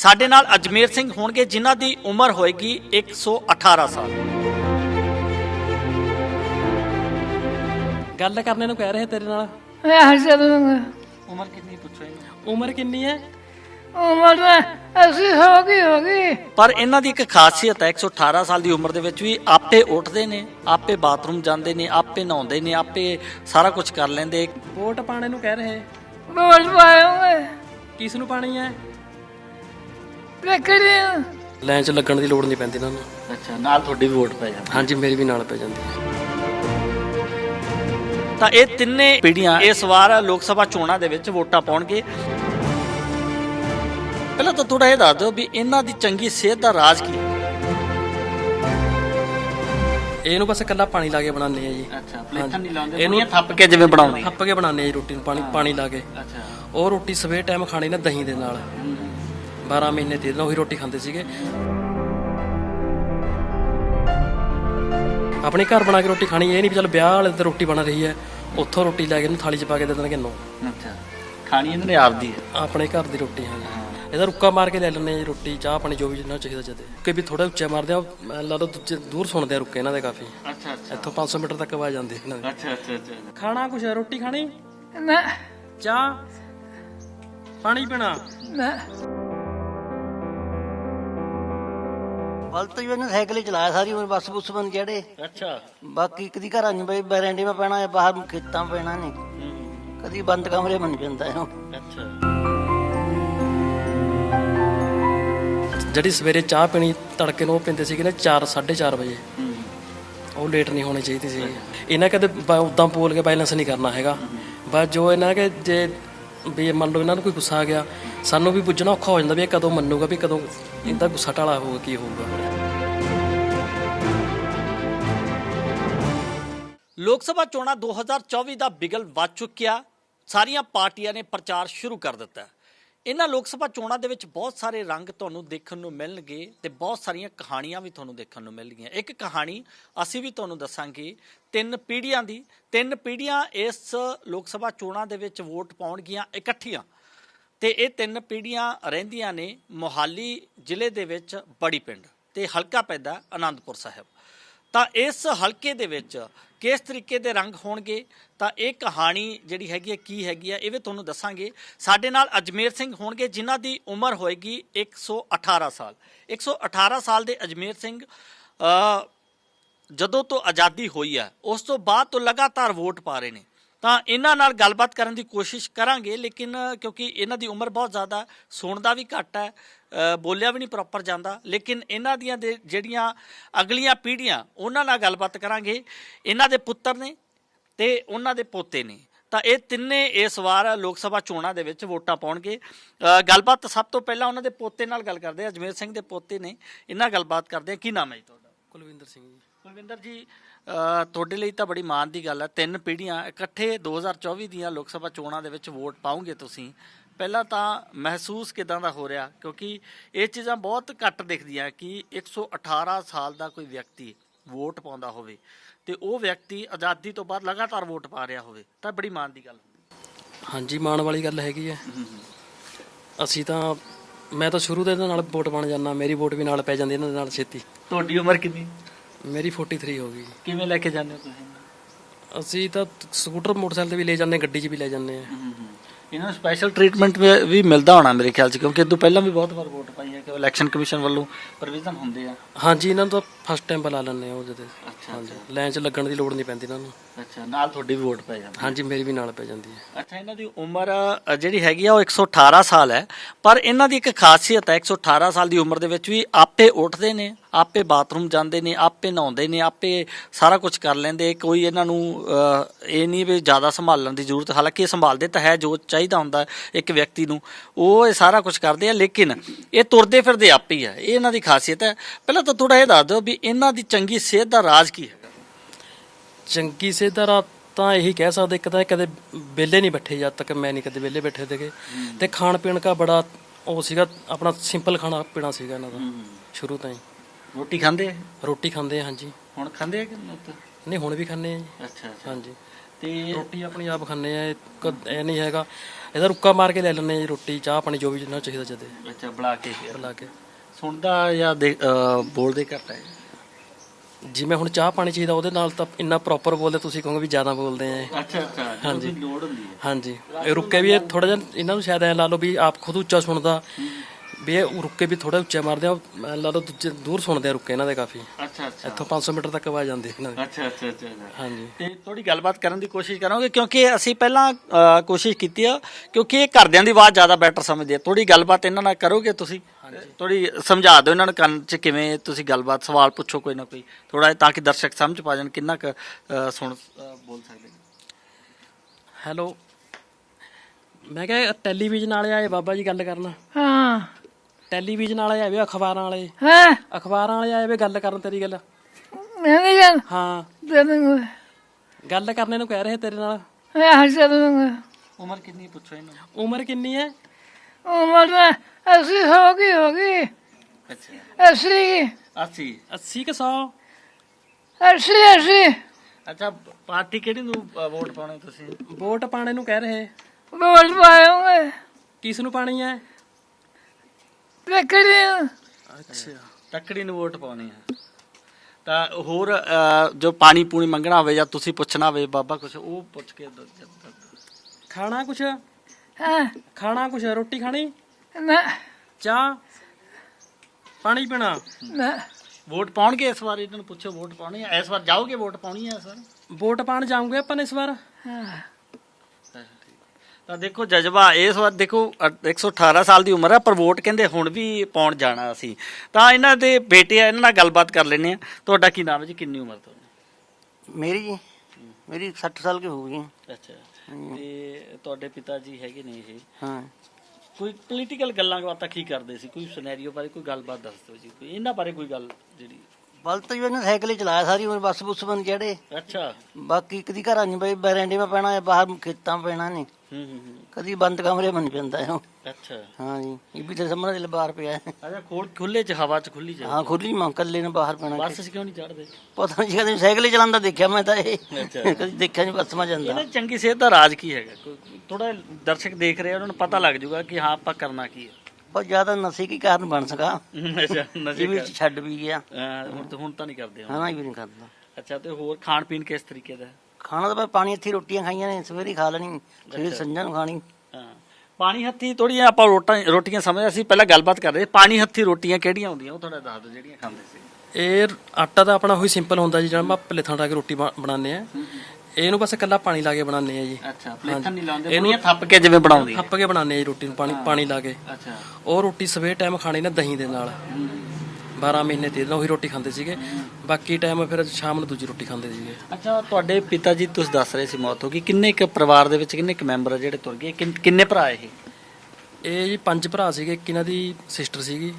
ਸਾਡੇ ਨਾਲ ਅਜਮੇਰ ਸਿੰਘ ਹੋਣਗੇ ਜਿਨ੍ਹਾਂ ਦੀ ਉਮਰ ਹੋਏਗੀ 118 ਸਾਲ। ਗੱਲ ਕਰਨੇ ਨੂੰ ਕਹਿ ਰਹੇ ਤੇਰੇ ਨਾਲ? ਮੈਂ ਚੱਲੂੰਗਾ ਉਮਰ ਕਿੰਨੀ ਪੁੱਛੋ ਇਹਨੂੰ? ਉਮਰ ਕਿੰਨੀ ਹੈ? ਉਮਰ ਤਾਂ ਅਸੀਂ ਹੋ ਗਈ ਹੋ ਗਈ। ਪਰ ਇਹਨਾਂ ਦੀ ਇੱਕ ਖਾਸੀਅਤ ਹੈ 118 ਸਾਲ ਦੀ ਉਮਰ ਦੇ ਵਿੱਚ ਵੀ ਆਪੇ ਉੱਠਦੇ ਨੇ ਆਪੇ ਬਾਥਰੂਮ ਜਾਂਦੇ ਨੇ ਆਪੇ ਨਹਾਉਂਦੇ ਨੇ ਆਪੇ ਸਾਰਾ ਕੁਝ ਕਰ ਲੈਂਦੇ। ਵੋਟ ਪਾਣੇ ਨੂੰ ਕਹਿ ਰਹੇ। ਬੋਲ ਪਾਉਂਗੇ ਕਿਸ ਨੂੰ ਪਾਣੀ ਹੈ? ਲਾਈਨ 'ਚ ਲੱਗਣ ਦੀ ਲੋੜ ਨਹੀਂ ਪੈਂਦੀ ਇਹਨਾਂ ਨੂੰ ਅੱਛਾ ਨਾਲ ਤੁਹਾਡੀ ਵੀ ਵੋਟ ਪੈ ਜਾਂਦੀ। ਹਾਂਜੀ ਮੇਰੀ ਵੀ ਨਾਲ ਪੈ ਜਾਂਦੀ। ਹੈ ਤਾਂ ਇਹ ਤਿੰਨੇ ਪੀੜ੍ਹੀਆਂ ਇਸ ਵਾਰ ਲੋਕ ਸਭਾ ਚੋਣਾਂ ਦੇ ਵਿੱਚ ਵੋਟਾਂ ਪਾਉਣਗੇ। ਪਹਿਲਾਂ ਤਾਂ ਥੋੜਾ ਇਹ ਦੱਸ ਦਿਓ ਵੀ ਇਹਨਾਂ ਦੀ ਚੰਗੀ ਸਿਹਤ ਦਾ ਰਾਜ ਕੀ ਹੈ? ਇਹਨੂੰ ਬਸ ਇਕੱਲਾ ਪਾਣੀ ਲਾ ਕੇ ਬਣਾਉਂਦੇ ਆ ਜੀ। ਅੱਛਾ ਪਲੇਟਾਂ ਨਹੀਂ ਲਾਉਂਦੇ ਇਹਨੂੰ ਥੱਪ ਕੇ ਜਿਵੇਂ ਬਣਾਉਂਦੇ ਥੱਪ ਕੇ ਬਣਾਉਂਦੇ ਆ ਜੀ ਰੋਟੀ ਨੂੰ ਪਾਣੀ ਪਾਣੀ ਲਾ ਕੇ। ਅੱਛਾ। ਉਹ ਰੋਟੀ ਸਵੇਰ ਟਾਈਮ ਖਾਣੀ ਨਾ ਦਹੀਂ ਦੇ ਨਾਲ। 12 ਮਹੀਨੇ ਤੇ ਉਹੀ ਰੋਟੀ ਖਾਂਦੇ ਸੀਗੇ। ਆਪਣੇ ਘਰ ਬਣਾ ਕੇ ਰੋਟੀ ਖਾਣੀ ਇਹ ਨਹੀਂ ਵੀ ਚੱਲ ਵਿਆਹ ਵਾਲੇ ਤੇ ਰੋਟੀ ਬਣ ਰਹੀ ਹੈ ਉੱਥੋਂ ਰੋਟੀ ਲੈ ਕੇ ਇਹਨੂੰ ਥਾਲੀ 'ਚ ਪਾ ਕੇ ਦੇ ਦੇਣਗੇ ਨੋ ਅੱਛਾ। ਖਾਣੀ ਇਹਨਾਂ ਨੇ ਆਪਦੀ ਹੈ। ਆਪਣੇ ਘਰ ਦੀ ਰੋਟੀ ਹਾਂ। ਇਹਦਾ ਰੁੱਕਾ ਮਾਰ ਕੇ ਲੈ ਲੈਂਦੇ ਆ ਜੀ ਰੋਟੀ ਚਾਹ ਪਾਣੀ ਜੋ ਵੀ ਜਿੰਨਾ ਚਾਹੀਦਾ ਜਦੇ ਕਿ ਵੀ ਥੋੜਾ ਉੱਚਾ ਮਾਰਦੇ ਆ ਮੈਂ ਲਾ ਲਓ ਦੂਜੇ ਦੂਰ ਸੁਣਦੇ ਆ ਰੁੱਕੇ ਇਹਨਾਂ ਦੇ ਕਾਫੀ। ਅੱਛਾ ਅੱਛਾ। ਇੱਥੋਂ 500 ਮੀਟਰ ਤੱਕ ਆਵਾਜ਼ ਜਾਂਦੀ ਇਹਨਾਂ ਦੀ। ਅੱਛਾ ਅੱਛਾ ਅੱਛਾ। ਖਾਣਾ ਕੁਛ ਹੈ? ਰੋਟੀ ਖਾਣੀ? ਨਾ। ਚਾਹ? ਪਾਣੀ ਪੀਣਾ? ਨਾ। ਬਲ ਤਾਂ ਇਹਨੇ ਸਾਈਕਲ ਹੀ ਚਲਾਇਆ ਸਾਰੀ ਉਮਰ ਬੱਸ ਬੁੱਸ ਬਣ ਜਿਹੜੇ ਅੱਛਾ। ਬਾਕੀ ਕਦੀ ਘਰਾਂ ਨਹੀਂ ਬਈ ਬੈਰੈਂਡੇ ਮੈਂ ਪੈਣਾ ਬਾਹਰ ਖੇਤਾਂ ਪੈਣਾ ਨਹੀਂ ਕਦੀ ਬੰਦ ਕਮਰੇ ਬਣ ਜਾਂਦਾ ਹੈ ਅੱਛਾ। ਜਿਹੜੀ ਸਵੇਰੇ ਚਾਹ ਪੀਣੀ ਤੜਕੇ ਨੂੰ ਉਹ ਪੀਂਦੇ ਸੀਗੇ ਨਾ 4 4:30 ਵਜੇ। ਉਹ ਲੇਟ ਨਹੀਂ ਹੋਣੀ ਚਾਹੀਦੀ ਸੀ ਇਹਨਾਂ ਕਦੇ ਉਦਾਂ ਬੋਲ ਕੇ ਬਾਈਲੈਂਸ ਨਹੀਂ ਕਰਨਾ ਹੈਗਾ। ਬਸ ਜੋ ਇਹਨਾਂ ਕਿ ਜੇ ਵੀ ਇਹ ਮੰਨ ਲਓ ਇਹਨਾਂ ਨੂੰ ਕੋਈ ਗੁੱਸਾ ਆ ਗਿਆ, ਸਾਨੂੰ ਵੀ ਪੁੱਛਣਾ ਔਖਾ ਹੋ ਜਾਂਦਾ ਵੀ ਇਹ ਕਦੋਂ ਮੰਨੂਗਾ, ਵੀ ਕਦੋਂ ਇਹਦਾ ਗੁੱਸਾ ਟਾਲਾ ਹੋਊਗਾ, ਕੀ ਹੋਊਗਾ। ਲੋਕ ਸਭਾ ਚੋਣਾਂ 2024 ਦਾ ਬਿਗਲ ਵੱਜ ਚੁੱਕਿਆ, ਸਾਰੀਆਂ ਪਾਰਟੀਆਂ ਨੇ ਪ੍ਰਚਾਰ ਸ਼ੁਰੂ ਕਰ ਦਿੱਤਾ। ਇਹਨਾਂ ਲੋਕ ਸਭਾ ਚੋਣਾਂ ਦੇ ਵਿੱਚ ਬਹੁਤ ਸਾਰੇ ਰੰਗ ਤੁਹਾਨੂੰ ਦੇਖਣ ਨੂੰ ਮਿਲਣਗੇ ਤੇ ਬਹੁਤ ਸਾਰੀਆਂ ਕਹਾਣੀਆਂ ਵੀ ਤੁਹਾਨੂੰ ਦੇਖਣ ਨੂੰ ਮਿਲਣਗੀਆਂ। ਇੱਕ ਕਹਾਣੀ ਅਸੀਂ ਵੀ ਤੁਹਾਨੂੰ ਦੱਸਾਂਗੇ ਤਿੰਨ ਪੀੜ੍ਹੀਆਂ ਦੀ। ਤਿੰਨ ਪੀੜ੍ਹੀਆਂ ਇਸ ਲੋਕ ਸਭਾ ਚੋਣਾਂ ਦੇ ਵਿੱਚ ਵੋਟ ਪਾਉਣਗੀਆਂ ਇਕੱਠੀਆਂ। ਤੇ ਇਹ ਤਿੰਨ ਪੀੜ੍ਹੀਆਂ ਰਹਿੰਦੀਆਂ ਨੇ ਮੋਹਾਲੀ ਜ਼ਿਲ੍ਹੇ ਦੇ ਵਿੱਚ ਬੜੀ ਪਿੰਡ ਤੇ ਹਲਕਾ ਪੈਦਾ ਆਨੰਦਪੁਰ ਸਾਹਿਬ। ਤਾਂ ਇਸ ਹਲਕੇ ਦੇ ਵਿੱਚ ਕਿਸ ਤਰੀਕੇ ਦੇ ਰੰਗ ਹੋਣਗੇ, ਤਾਂ ਇਹ ਕਹਾਣੀ ਜਿਹੜੀ ਹੈਗੀ ਹੈ, ਕੀ ਹੈਗੀ ਹੈ, ਇਹ ਵੀ ਤੁਹਾਨੂੰ ਦੱਸਾਂਗੇ। ਸਾਡੇ ਨਾਲ ਅਜਮੇਰ ਸਿੰਘ ਹੋਣਗੇ, ਜਿਨ੍ਹਾਂ ਦੀ ਉਮਰ ਹੋਏਗੀ 118 ਸਾਲ। 118 ਸਾਲ ਦੇ ਅਜਮੇਰ ਸਿੰਘ ਜਦੋਂ ਤੋਂ ਆਜ਼ਾਦੀ ਹੋਈ ਹੈ, ਉਸ ਤੋਂ ਬਾਅਦ ਤੋਂ ਲਗਾਤਾਰ ਵੋਟ ਪਾ ਰਹੇ ਨੇ। ਤਾਂ ਇਹਨਾਂ ਨਾਲ ਗੱਲਬਾਤ ਕਰਨ ਦੀ ਕੋਸ਼ਿਸ਼ ਕਰਾਂਗੇ ਲੇਕਿਨ ਕਿਉਂਕਿ ਇਹਨਾਂ ਦੀ ਉਮਰ ਬਹੁਤ ਜ਼ਿਆਦਾ ਸੁਣਦਾ ਵੀ ਘੱਟ ਹੈ ਬੋਲਿਆ ਵੀ ਨਹੀਂ ਪ੍ਰੋਪਰ ਜਾਂਦਾ ਲੇਕਿਨ ਇਹਨਾਂ ਦੀਆਂ ਦੇ ਜਿਹੜੀਆਂ ਅਗਲੀਆਂ ਪੀੜ੍ਹੀਆਂ ਉਹਨਾਂ ਨਾਲ ਗੱਲਬਾਤ ਕਰਾਂਗੇ। ਇਹਨਾਂ ਦੇ ਪੁੱਤਰ ਨੇ ਤੇ ਉਹਨਾਂ ਦੇ ਪੋਤੇ ਨੇ। ਤਾਂ ਇਹ ਤਿੰਨੇ ਇਸ ਵਾਰ ਲੋਕ ਸਭਾ ਚੋਣਾਂ ਦੇ ਵਿੱਚ ਵੋਟਾਂ ਪਾਉਣਗੇ। ਗੱਲਬਾਤ ਸਭ ਤੋਂ ਪਹਿਲਾਂ ਉਹਨਾਂ ਦੇ ਪੋਤੇ ਨਾਲ ਗੱਲ ਕਰਦੇ ਆ ਅਜਮੇਰ ਸਿੰਘ ਦੇ ਪੋਤੇ ਨੇ ਇਹਨਾਂ ਗੱਲਬਾਤ ਕਰਦੇ ਆ ਕੀ ਨਾਮ ਹੈ ਜੀ ਤੁਹਾਡਾ? ਕੁਲਵਿੰਦਰ ਸਿੰਘ ਜੀ। ਕੁਲਵਿੰਦਰ ਜੀ ਤੁਹਾਡੇ ਲਈ ਤਾਂ ਬੜੀ ਮਾਣ ਦੀ ਗੱਲ ਹੈ। ਤਿੰਨ ਪੀੜ੍ਹੀਆਂ ਇਕੱਠੇ 2024 ਦੀਆਂ ਲੋਕ ਸਭਾ ਚੋਣਾਂ ਦੇ ਵਿੱਚ ਵੋਟ ਪਾਉਂਗੇ ਤੁਸੀਂ। ਪਹਿਲਾਂ ਤਾਂ ਮਹਿਸੂਸ ਕਿਦਾਂ ਦਾ ਹੋ ਰਿਹਾ? ਕਿਉਂਕਿ ਇਹ ਚੀਜ਼ਾਂ ਬਹੁਤ ਘੱਟ ਦਿਖਦੀਆਂ ਕਿ 118 ਸਾਲ ਦਾ ਕੋਈ ਵਿਅਕਤੀ ਵੋਟ ਪਾਉਂਦਾ ਹੋਵੇ ਤੇ ਉਹ ਵਿਅਕਤੀ ਆਜ਼ਾਦੀ ਤੋਂ ਬਾਅਦ ਲਗਾਤਾਰ ਵੋਟ ਪਾ ਰਿਹਾ ਹੋਵੇ। ਤਾਂ ਬੜੀ ਮਾਣ ਦੀ ਗੱਲ ਹੁੰਦੀ ਹਾਂਜੀ ਮਾਣ ਵਾਲੀ ਗੱਲ ਹੈਗੀ ਹੈ। ਅਸੀਂ ਤਾਂ ਮੈਂ ਤਾਂ ਸ਼ੁਰੂ ਤੋਂ ਇਹਨਾਂ ਨਾਲ ਵੋਟ ਪਾਣ ਜਾਂਦਾ। ਮੇਰੀ ਵੋਟ ਵੀ ਨਾਲ ਪੈ ਜਾਂਦੀ ਇਹਨਾਂ ਦੇ ਨਾਲ ਛੇਤੀ। ਤੁਹਾਡੀ ਉਮਰ ਕਿੰਨੀ? ਮੇਰੀ 43 ਹੋ ਗਈ। ਕਿਵੇਂ ਲੈ ਕੇ ਜਾਂਦੇ ਹੋ ਤੁਸੀਂ? ਅਸੀਂ ਤਾਂ ਸਕੂਟਰ ਮੋਟਰਸਾਈਕਲ ਤੇ ਵੀ ਲੈ ਜਾਂਦੇ ਗੱਡੀ 'ਚ ਵੀ ਲੈ ਜਾਂਦੇ ਆ ਇਹਨਾਂ ਨੂੰ ਸਪੈਸ਼ਲ ਟ੍ਰੀਟਮੈਂਟ ਵੀ ਮਿਲਦਾ ਹੋਣਾ ਮੇਰੇ ਖਿਆਲ 'ਚ ਕਿਉਂਕਿ ਇਦੋਂ ਪਹਿਲਾਂ ਵੀ ਬਹੁਤ ਵਾਰ ਵੋਟ ਪਾਈ ਹੈ ਕਿ ਇਲੈਕਸ਼ਨ ਕਮਿਸ਼ਨ ਵੱਲੋਂ ਪ੍ਰੋਵੀਜ਼ਨ ਹੁੰਦੇ ਆ। ਹਾਂਜੀ ਇਹਨਾਂ ਨੂੰ ਤਾਂ ਫਸਟ ਟਾਈਮ ਬੁਲਾ ਲੈਂਦੇ ਆ ਉਹ ਜਦੇ। ਅੱਛਾ ਹਾਂਜੀ ਲਾਈਨ 'ਚ ਲੱਗਣ ਦੀ ਲੋੜ ਨਹੀਂ ਪੈਂਦੀ ਇਹਨਾਂ ਨੂੰ। ਅੱਛਾ ਨਾਲ ਤੁਹਾਡੀ ਵੀ ਵੋਟ ਪੈ ਜਾਂਦੀ ਹਾਂਜੀ ਮੇਰੀ ਵੀ ਨਾਲ ਪੈ ਜਾਂਦੀ ਹੈ। ਅੱਛਾ ਇਹਨਾਂ ਦੀ ਉਮਰ ਅ, ਜਿਹੜੀ ਹੈਗੀ ਆ ਉਹ 118 ਸਾਲ ਹੈ ਪਰ ਇਹਨਾਂ ਦੀ ਇੱਕ ਖਾਸੀਅਤ ਹੈ 118 ਸਾਲ ਦੀ ਉਮਰ ਦੇ ਵਿੱਚ ਵੀ ਆਪੇ ਉੱਠਦੇ ਨੇ। ਆਪੇ ਬਾਥਰੂਮ ਜਾਂਦੇ ਨੇ ਆਪੇ ਨਹਾਉਂਦੇ ਨੇ ਆਪੇ ਸਾਰਾ ਕੁਝ ਕਰ ਲੈਂਦੇ। ਕੋਈ ਇਹਨਾਂ ਨੂੰ ਇਹ ਨਹੀਂ ਵੀ ਜ਼ਿਆਦਾ ਸੰਭਾਲਣ ਦੀ ਜ਼ਰੂਰਤ ਹਾਲਾਂਕਿ ਇਹ ਸੰਭਾਲਦੇ ਤਾਂ ਹੈ ਜੋ ਚਾਹੀਦਾ ਹੁੰਦਾ ਇੱਕ ਵਿਅਕਤੀ ਨੂੰ ਉਹ ਇਹ ਸਾਰਾ ਕੁਝ ਕਰਦੇ ਆ ਲੇਕਿਨ ਇਹ ਤੁਰਦੇ ਫਿਰਦੇ ਆਪੇ ਹੀ ਆ। ਇਹ ਇਹਨਾਂ ਦੀ ਖਾਸੀਅਤ ਹੈ। ਪਹਿਲਾਂ ਤਾਂ ਥੋੜਾ ਇਹ ਦੱਸ ਦਿਓ ਵੀ ਇਹਨਾਂ ਦੀ ਚੰਗੀ ਸਿਹਤ ਦਾ ਰਾਜ ਕੀ ਹੈਗਾ? ਚੰਗੀ ਸੇਧਾਰਾ ਤਾਂ ਇਹੀ ਕਹਿ ਸਕਦੇ ਇੱਕ ਤਾਂ ਕਦੇ ਵਿਹਲੇ ਨਹੀਂ ਬੈਠੇ ਜਦ ਤੱਕ ਮੈਂ ਨਹੀਂ ਕਦੇ ਵਿਹਲੇ ਬੈਠੇ ਦੇਗੇ ਤੇ ਖਾਣ ਪੀਣ ਦਾ ਬੜਾ ਉਹ ਸੀਗਾ ਆਪਣਾ ਸਿੰਪਲ ਖਾਣਾ ਪੀਣਾ ਸੀਗਾ ਇਹਨਾਂ ਦਾ ਸ਼ੁਰੂ ਤੋਂ ਹੀ। ਰੋਟੀ ਖਾਂਦੇ ਆ? ਰੋਟੀ ਖਾਂਦੇ ਆ ਹਾਂਜੀ। ਹੁਣ ਖਾਂਦੇ ਆ ਕਿ ਨਹੀਂ ਨਹੀਂ ਹੁਣ ਵੀ ਖਾਂਦੇ ਆ ਜੀ। ਅੱਛਾ ਹਾਂਜੀ। ਤੇ ਰੋਟੀ ਆਪਣੀ ਆਪ ਖਾਂਦੇ ਆ ਇਹ ਇਹ ਨਹੀਂ ਹੈਗਾ। ਇਹਦਾ ਰੁੱਕਾ ਮਾਰ ਕੇ ਲੈ ਲੈਂਦੇ ਆ ਜੀ ਰੋਟੀ ਚਾਹ ਪਾਣੀ ਜੋ ਵੀ ਜਿੰਨਾ ਚਾਹੀਦਾ ਜਦੇ। ਅੱਛਾ ਬੁਲਾ ਕੇ ਲਾ ਕੇ। ਸੁਣਦਾ ਜਾਂ ਦੇ- ਅਹ ਬੋਲਦੇ ਘੱਟ ਹੈ ਜਿਵੇਂ ਹੁਣ ਚਾਹ ਪਾਣੀ ਚਾਹੀਦਾ ਉਹਦੇ ਨਾਲ ਤਾਂ ਇੰਨਾ ਪ੍ਰੋਪਰ ਬੋਲਦੇ ਤੁਸੀਂ ਕਹੋਗੇ ਵੀ ਜ਼ਿਆਦਾ ਬੋਲਦੇ ਆ ਇਹ। ਅੱਛਾ ਅੱਛਾ ਹਾਂਜੀ। ਲੋੜ ਹੁੰਦੀ ਹੈ। ਹਾਂਜੀ। ਇਹ ਰੁੱਕੇ ਵੀ ਥੋੜਾ ਜਿਹਾ ਇਹਨਾਂ ਨੂੰ ਸ਼ਾਇਦ ਐ ਲਾ ਲਓ ਵੀ ਆਪ ਖੁਦ ਉੱਚਾ ਸੁਣਦਾ। ਵੀ ਇਹ ਰੁੱਕੇ ਵੀ ਥੋੜਾ ਉੱਚਾ ਮਾਰਦੇ ਆ ਲਾ ਲਓ ਦੂਜੇ ਦੂਰ ਸੁਣਦੇ ਆ ਰੁੱਕੇ ਇਹਨਾਂ ਦੇ ਕਾਫੀ। ਅੱਛਾ ਅੱਛਾ। ਇੱਥੋਂ 500 ਮੀਟਰ ਤੱਕ ਆਵਾਜ਼ ਆਉਂਦੀ ਇਹਨਾਂ ਦੀ। ਅੱਛਾ ਅੱਛਾ ਅੱਛਾ ਹਾਂਜੀ। ਤੇ ਥੋੜੀ ਗੱਲਬਾਤ ਕਰਨ ਦੀ ਕੋਸ਼ਿਸ਼ ਕਰਾਂਗੇ ਕਿਉਂਕਿ ਅਸੀਂ ਪਹਿਲਾਂ ਕੋਸ਼ਿਸ਼ ਕੀਤੀ ਆ ਕਿਉਂਕਿ ਇਹ ਘਰਦਿਆਂ ਦੀ ਆਵਾਜ਼ ਜ਼ਿਆਦਾ ਬੈਟਰ ਸਮਝਦੇ ਆ। ਥੋੜੀ ਗੱਲਬਾਤ ਇਹਨਾਂ ਨਾਲ ਕਰੋਗੇ ਤੁਸੀਂ? ਥੋੜੀ ਸਮਝਾ ਦਿਓ ਇਹਨਾਂ ਨੂੰ ਕੰਨ 'ਚ ਕਿਵੇਂ ਤੁਸੀਂ ਗੱਲਬਾਤ ਸਵਾਲ ਪੁੱਛੋ ਕੋਈ ਨਾ ਕੋਈ ਥੋੜਾ ਤਾਂ ਕਿ ਦਰਸ਼ਕ ਸਮਝ ਪਾ ਜਾਣ ਕਿੰਨਾ ਕੁ ਸੁਣ ਬੋਲ ਸਕਦੇ ਨੇ। ਹੈਲੋ। ਮੈਂ ਕਿਹਾ ਟੈਲੀਵਿਜ਼ਨ ਵਾਲੇ ਆਏ ਬਾਬਾ ਜੀ ਗੱਲ ਕਰਨ। ਹਾਂ। ਟੈਲੀਵਿਜ਼ਨ ਵਾਲੇ ਆਏ ਵੇ ਅਖਬਾਰਾਂ ਵਾਲੇ। ਹੈ? ਅਖਬਾਰਾਂ ਵਾਲੇ ਆਏ ਵੇ ਗੱਲ ਕਰਨ ਤੇਰੀ ਗੱਲ। ਮੈਂ ਨਹੀਂ ਜਾਣ ਹਾਂ। ਦੇ ਦੂੰਗਾ ਗੱਲ ਕਰਨੇ ਨੂੰ ਕਹਿ ਰਹੇ ਤੇਰੇ ਨਾਲ। ਮੈਂ ਹੱਸ ਦੂੰਗਾ ਉਮਰ ਕਿੰਨੀ ਪੁੱਛੋ ਇਹਨਾਂ? ਉਮਰ ਕਿੰਨੀ ਹੈ ਉਮਰ ਤਾਂ ਅਸੀਂ ਹੋ ਗਈ ਹੋ ਗਈ। ਅੱਛਾ। ਅਸੀਂ। 80 80 ਕਿ 100 ਅਸੀਂ ਅਸੀਂ। ਅੱਛਾ ਪਾਰਟੀ ਕਿਹੜੀ ਨੂੰ ਵੋਟ ਪਾਉਣੇ ਤੁਸੀਂ? ਵੋਟ ਪਾਣੇ ਨੂੰ ਕਹਿ ਰਹੇ। ਬੋਲ ਪਾਉਂਗੇ ਕਿਸ ਨੂੰ ਪਾਣੀ ਹੈ ਲੱਕੜੀ ਅੱਛਾ। ਤੱਕੜੀ ਨੂੰ ਵੋਟ ਪਾਉਣੀ ਹੈ। ਤਾਂ ਹੋਰ ਅਹ, ਜੋ ਪਾਣੀ ਪੂਣੀ ਮੰਗਣਾ ਹੋਵੇ ਜਾਂ ਤੁਸੀਂ ਪੁੱਛਣਾ ਹੋਵੇ ਬਾਬਾ ਕੁਛ ਉਹ ਪੁੱਛ ਕੇ ਦ- ਦ- ਦ- ਖਾਣਾ ਕੁਛ? ਹਾਂ। ਖਾਣਾ ਕੁਛ ਰੋਟੀ ਖਾਣੀ? ਨਾ। ਚਾਹ? ਪਾਣੀ ਪੀਣਾ? ਨਾ। ਵੋਟ ਪਾਉਣਗੇ ਇਸ ਵਾਰ ਇਹਨਾਂ ਨੂੰ ਪੁੱਛੋ ਵੋਟ ਪਾਉਣੀ ਹੈ। ਇਸ ਵਾਰ ਜਾਓਗੇ ਵੋਟ ਪਾਉਣੀ ਹੈ ਇਸ ਵਾਰ? ਵੋਟ ਪਾਣ ਜਾਉਂਗੇ ਆਪਾਂ ਨੇ ਇਸ ਵਾਰ। ਹਾਂ। ਤਾਂ ਦੇਖੋ ਜਜ਼ਬਾ ਇਸ ਵਾਰ ਦੇਖੋ ਅ- 118 ਸਾਲ ਦੀ ਉਮਰ ਹੈ ਪਰ ਵੋਟ ਕਹਿੰਦੇ ਹੁਣ ਵੀ ਪਾਉਣ ਜਾਣਾ ਅਸੀਂ ਤਾਂ ਇਹਨਾਂ ਦੇ ਬੇਟੇ ਆ ਇਹਨਾਂ ਨਾਲ ਗੱਲਬਾਤ ਕਰ ਲੈਨੇ ਆ ਤੁਹਾਡਾ ਕੀ ਨਾਮ ਹੈ ਜੀ ਕਿੰਨੀ ਉਮਰ ਤੁਹਾਡੀ ਮੇਰੀ ਜੀ ਮੇਰੀ 60 ਸਾਲ की हो गई ਅੱਛਾ ਤੇ ਤੁਹਾਡੇ ਪਿਤਾ ਜੀ ਹੈਗੇ ਨੇ ਇਹ हाँ ਕੋਈ ਪੋਲੀਟੀਕਲ ਗੱਲਾਂ ਬਾਤਾਂ ਕੀ ਕਰਦੇ ਸੀ ਕੋਈ ਸਿਨੈਰੀਓ ਬਾਰੇ ਕੋਈ ਗੱਲਬਾਤ ਦੱਸ ਦਿਓ ਜੀ ਕੋਈ ਇਹਨਾਂ ਬਾਰੇ ਕੋਈ ਗੱਲ ਜਿਹੜੀ ਬਲ ਤਾਂ ਜੀ ਉਹਨੇ ਸਾਈਕਲ ਹੀ ਚਲਾਇਆ ਸਾਰੀ ਉਮਰ ਬੱਸ ਬੁੱਸ ਬੰਦ ਚੜੇ ਅੱਛਾ ਬਾਕੀ ਕਦੀ ਘਰਾਂ ਨਹੀਂ ਬਈ ਬੈਰੈਂਡੇ ਮੈਂ ਪੈਣਾ ਹੈ ਬਾਹਰ ਖੇਤਾਂ ਪੈਣਾ ਨਹੀਂ ਹੂੰ ਹੂੰ ਹੂੰ। ਕਦੀ ਬੰਦ ਕਮਰੇ ਬਣ ਪੈਂਦਾ ਹੈ। ਅੱਛਾ। ਹਾਂ ਜੀ ਇਹ ਵੀ ਤੇ ਸਾਹਮਣੇ ਦੇ ਬਾਹਰ ਪਿਆ ਹੈ। ਅੱਛਾ ਖੋਲ ਖੁੱਲੇ ਚ ਹਵਾ ਚ ਖੁੱਲੀ ਚ? ਹਾਂ ਖੁੱਲੀ ਮਾਂ ਕੱਲੇ ਨੇ ਬਾਹਰ ਪੈਣਾ ਬੱਸ 'ਚ ਕਿਉਂ ਨਹੀਂ ਚੜਦੇ ਪਤਾ ਨਹੀਂ ਕਦੇ ਸਾਈਕਲ ਹੀ ਚਲਾਉਂਦਾ ਦੇਖਿਆ ਮੈਂ ਤਾਂ ਇਹ। ਅੱਛਾ। ਕਦੀ ਦੇਖਿਆ ਨਹੀਂ ਬੱਸ ਮਾ ਜਾਂਦਾ। ਇਹਨਾਂ ਚੰਗੀ ਸਿਹਤ ਦਾ ਰਾਜ ਕੀ ਹੈਗਾ? ਥੋੜਾ ਦਰਸ਼ਕ ਦੇਖ ਰਹੇ ਉਹਨਾਂ ਨੂੰ ਪਤਾ ਲੱਗ ਜਾਊਗਾ ਕਿ ਹਾਂ ਆਪਾਂ ਕਰਨਾ ਕੀ ਹੈ ਬਹੁਤ ਜ਼ਿਆਦਾ ਨਸ਼ੇ ਕੀ ਕਾਰਨ ਬਣ ਸਕਾ ਅੱਛਾ ਨਸ਼ੇ ਇਹ ਵੀ ਕਰ ਛੱਡ ਵੀ ਗਿਆ। ਹੁਣ ਤਾਂ ਹੁਣ ਤਾਂ ਨਹੀਂ ਕਰਦੇ। ਹਾਂ ਇਹ ਵੀ ਨਹੀਂ ਕਰਦਾ। ਅੱਛਾ ਤੇ ਹੋਰ ਖਾਣ ਪੀਣ ਕਿਸ ਤਰੀਕੇ ਦਾ ਹੈ? ਖਾਣਾ ਤਾਂ ਪਾਣੀ ਇੱਥੇ ਰੋਟੀਆਂ ਖਾਈਆਂ ਨੇ ਸਵੇਰੇ ਖਾ ਲੈਣੀ ਸਵੇਰੇ ਸੰਜਾਂ ਨੂੰ ਖਾਣੀ। ਹਾਂ। ਪਾਣੀ ਹੱਥੀ ਥੋੜੀਆਂ ਆਪਾਂ ਰੋਟਾਂ ਰੋਟੀਆਂ ਸਮਝ ਅਸੀਂ ਪਹਿਲਾਂ ਗੱਲਬਾਤ ਕਰ ਰਹੇ ਸੀ। ਪਾਣੀ ਹੱਥੀ ਰੋਟੀਆਂ ਕਿਹੜੀਆਂ ਹੁੰਦੀਆਂ? ਉਹ ਥੋੜਾ ਦੱਸ ਦਿਓ ਜਿਹੜੀਆਂ ਖਾਂਦੇ ਸੀ। ਇਹ ਆਟਾ ਤਾਂ ਆਪਣਾ ਉਹੀ ਸਿੰਪਲ ਹੁੰਦਾ ਜੀ ਜਿਹੜਾ ਆਪਾਂ ਪਲੇਥਾਂ ਲਾ ਕੇ ਰੋਟੀ ਬਣਾ- ਬਣਾਉਂਦੇ ਆ ਇਹਨੂੰ ਬਸ ਇਕੱਲਾ ਪਾਣੀ ਲਾ ਕੇ ਬਣਾਉਂਦੇ ਆ ਜੀ। ਅੱਛਾ ਪਲੇਥਨ ਨਹੀਂ ਲਾਉਂਦੇ ਇਹਨੂੰ ਥੱਪ ਕੇ ਜਿਵੇਂ ਬਣਾਉਂਦੀ ਥੱਪ ਕੇ ਬਣਾਉਂਦੇ ਆ ਜੀ ਰੋਟੀ ਨੂੰ ਪਾਣੀ ਪਾਣੀ ਲਾ ਕੇ। ਅੱਛਾ। ਉਹ ਰੋਟੀ ਸਵੇਰ ਟਾਈਮ ਖਾਣੀ ਨਾ ਦਹੀਂ ਦੇ ਨਾਲ। 12 ਮਹੀਨੇ ਤੇ ਉਹੀ ਰੋਟੀ ਖਾਂਦੇ ਸੀਗੇ। ਬਾਕੀ ਟਾਈਮ ਫਿਰ ਸ਼ਾਮ ਨੂੰ ਦੂਜੀ ਰੋਟੀ ਖਾਂਦੇ ਸੀਗੇ। ਅੱਛਾ ਤੁਹਾਡੇ ਪਿਤਾ ਜੀ ਤੁਸੀਂ ਦੱਸ ਰਹੇ ਸੀ ਮੌਤ ਹੋ ਗਈ। ਕਿੰਨੇ ਕੁ ਪਰਿਵਾਰ ਦੇ ਵਿੱਚ ਕਿੰਨੇ ਕੁ ਮੈਂਬਰ ਆ ਜਿਹੜੇ ਤੁਰ ਗਏ? ਕਿੰਨ- ਕਿੰਨੇ ਭਰਾ ਇਹ? ਇਹ ਜੀ ਪੰਜ ਭਰਾ ਸੀਗੇ ਇੱਕ ਇਹਨਾਂ ਦੀ ਸਿਸਟਰ ਸੀਗੀ।